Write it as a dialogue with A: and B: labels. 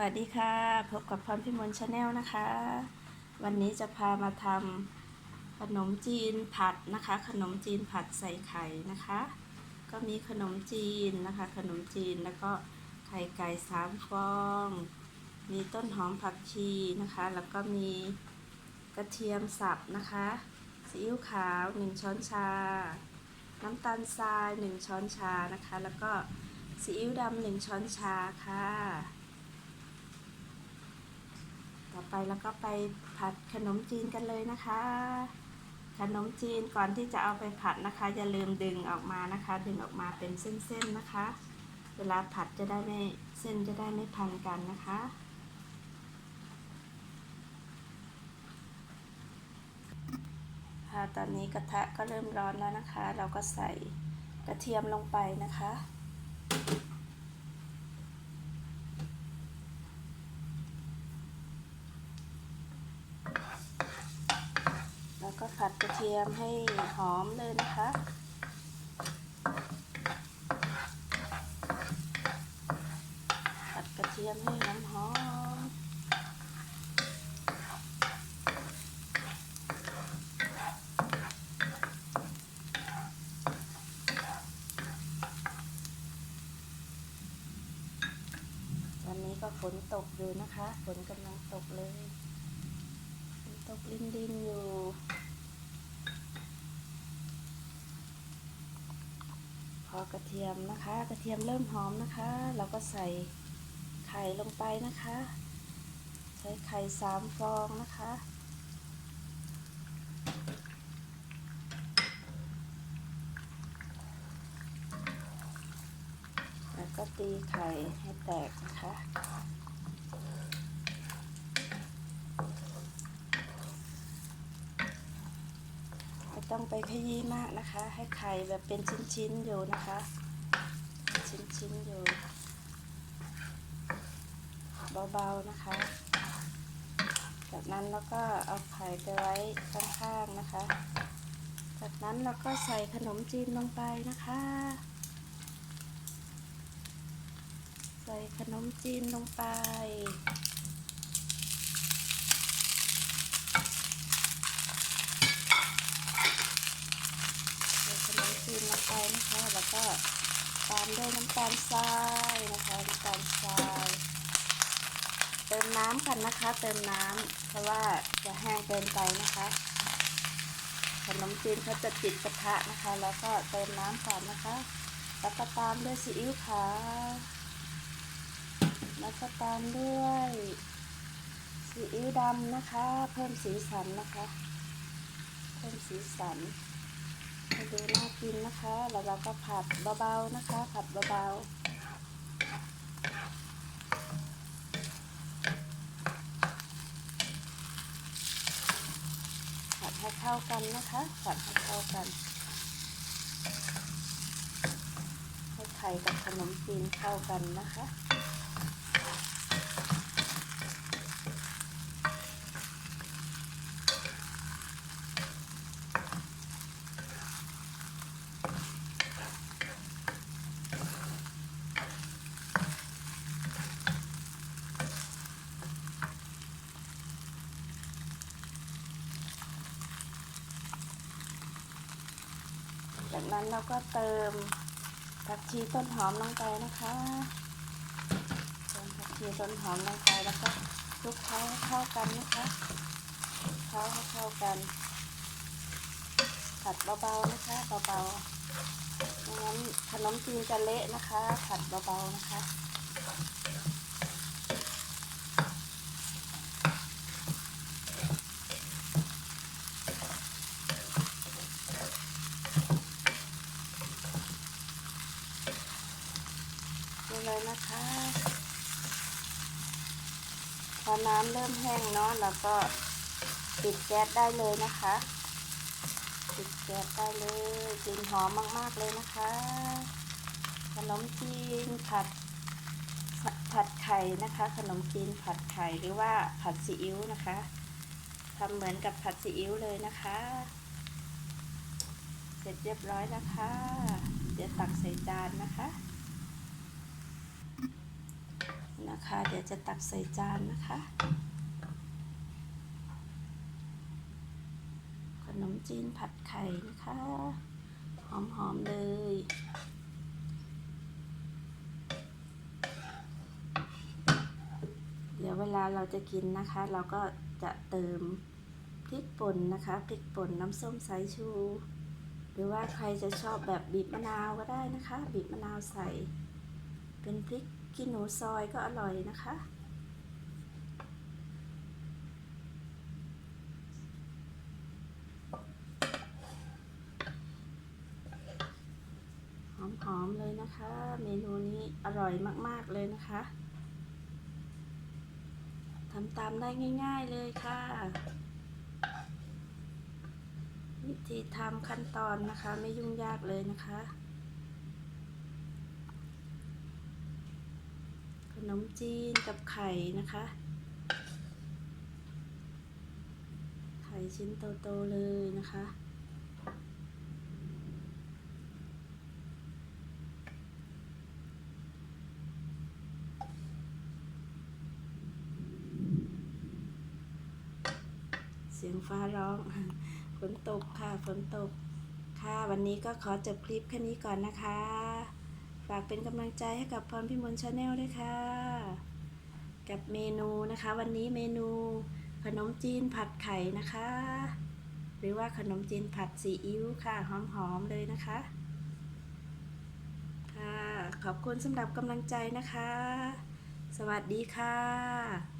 A: วัสดีค่ะ พบกับพรพิมลชาแนลนะคะ วันนี้จะพามาทำขนมจีนผัดนะคะ ขนมจีนผัดใส่ไข่นะคะ ก็มีขนมจีนนะคะ ขนมจีนแล้วก็ไข่ไก่สามฟอง มีต้นหอมผักชีนะคะ แล้วก็มีกระเทียมสับนะคะซีอิ๊วขาว1ช้อนชา น้ำตาลทราย1ช้อนชานะคะ แล้วก็ซีอิ๊วดำ1ช้อนชาค่ะ ต่อไปแล้วก็ไปผัดขนมจีนกันเลยนะคะ ขนมจีนก่อนที่จะเอาไปผัดนะคะ อย่าลืมดึงออกมานะคะ ดึงออกมาเป็นเส้นๆนะคะ เวลาผัดจะได้ไม่เส้นจะได้ไม่พันกันนะคะค่ะตอนนี้กระทะก็เริ่มร้อนแล้วนะคะ เราก็ใส่กระเทียมลงไปนะคะ แล้วก็ ผัดกระเทียมให้หอมเลยนะคะ ผัดกระเทียมให้หอมหอมวันนี้ก็ฝนตกอยู่นะคะ ฝนกำลังตกเลย ตกลินดินอยู่ อ กระเทียมนะคะ กระเทียมเริ่มหอมนะคะ เราก็ใส่ไข่ลงไปนะคะ ใช้ไข่สามฟองนะคะแล้วก็ตีไข่ให้แตกนะคะ ต้องไปขยี้มากนะคะ ให้ไข่แบบเป็นชิ้นๆอยู่นะคะ ชิ้นๆอยู่ เบาๆนะคะ จากนั้นเราก็เอาไข่ไปไว้ข้างๆนะคะ จากนั้นเราก็ใส่ขนมจีนลงไปนะคะ ใส่ขนมจีนลงไป ใส่ขนมจีนลงไปนะคะ แล้วก็ตามด้วยน้ำตาลทรายนะคะน้ำตาลทรายเติมน้ำกันนะคะ เติมน้ำเพราะว่าจะแห้งเกินไปนะคะขนมจีนเขาจะติดกระทะนะคะ แล้วก็เติมน้ำก่อนนะคะ แล้วก็ตามด้วยซีอิ๊วขาวแล้วก็ตามด้วยซีอิ๊วดำนะคะ เพิ่มสีสันนะคะ เพิ่มสีสัน ดูน่ากินนะคะ แล้วเราก็ผัดเบาๆนะคะ ผัดเบาๆผัดให้เข้ากันนะคะผัดให้เข้ากันให้ไข่กับขนมจีนเข้ากันนะคะ จากนั้นเราก็เติมผักชีต้นหอมลงไปนะคะเติมผักชีต้นหอมลงไปแล้วก็คลุกเคล้าให้เข้ากันนะคะเคล้าให้เข้ากัน ผัดเบาๆนะคะเบาๆไม่งั้นขนมจีนจะเละนะคะ ผัดเบาๆนะคะ นี่เลยนะคะ พอน้ำเริ่มแห้งเนาะเราก็ปิดแก๊สได้เลยนะคะ ปิดแก๊สได้เลยกลิ่นหอมมากๆเลยนะคะขนมจีนผัดผัดไข่นะคะ ขนมจีนผัดไข่หรือว่าผัดซีอิ๊วนะคะทำเหมือนกับผัดซีอิ๊วเลยนะคะ เสร็จเรียบร้อยแล้วค่ะเดี๋ยวตักใส่จานนะคะ นะคะ เดี๋ยวจะตักใส่จานนะคะ ขนมจีนผัดไข่นะคะ หอมๆเลยเดี๋ยวเวลาเราจะกินนะคะ เราก็จะเติมพริกป่นนะคะพริกป่นน้ำส้มสายชู หรือว่าใครจะชอบแบบบีบมะนาวก็ได้นะคะ บีบมะนาวใส่ เป็นพริก ขี้หนูซอยก็อร่อยนะคะ หอมๆเลยนะคะ เมนูนี้อร่อยมากๆเลยนะคะทำตามได้ง่าย ๆเลยค่ะ วิธีทำขั้นตอนนะคะ ไม่ยุ่งยากเลยนะคะ ขน มจีนกับไข่นะคะ ไข่ชิ้นโตๆเลยนะคะเสียงฟ้าร้องฝนตกค่ะฝนตก ค่ะ วันนี้ก็ขอจบคลิปแค่นี้ก่อนนะคะ ฝากเป็นกำลังใจให้กับพรพิมลชาแนลด้วยค่ะ กับเมนูนะคะ วันนี้เมนูขนมจีนผัดไข่นะคะ หรือว่าขนมจีนผัดซีอิ๊วค่ะหอมๆเลยนะคะค่ะขอบคุณสำหรับกำลังใจนะคะ สวัสดีค่ะ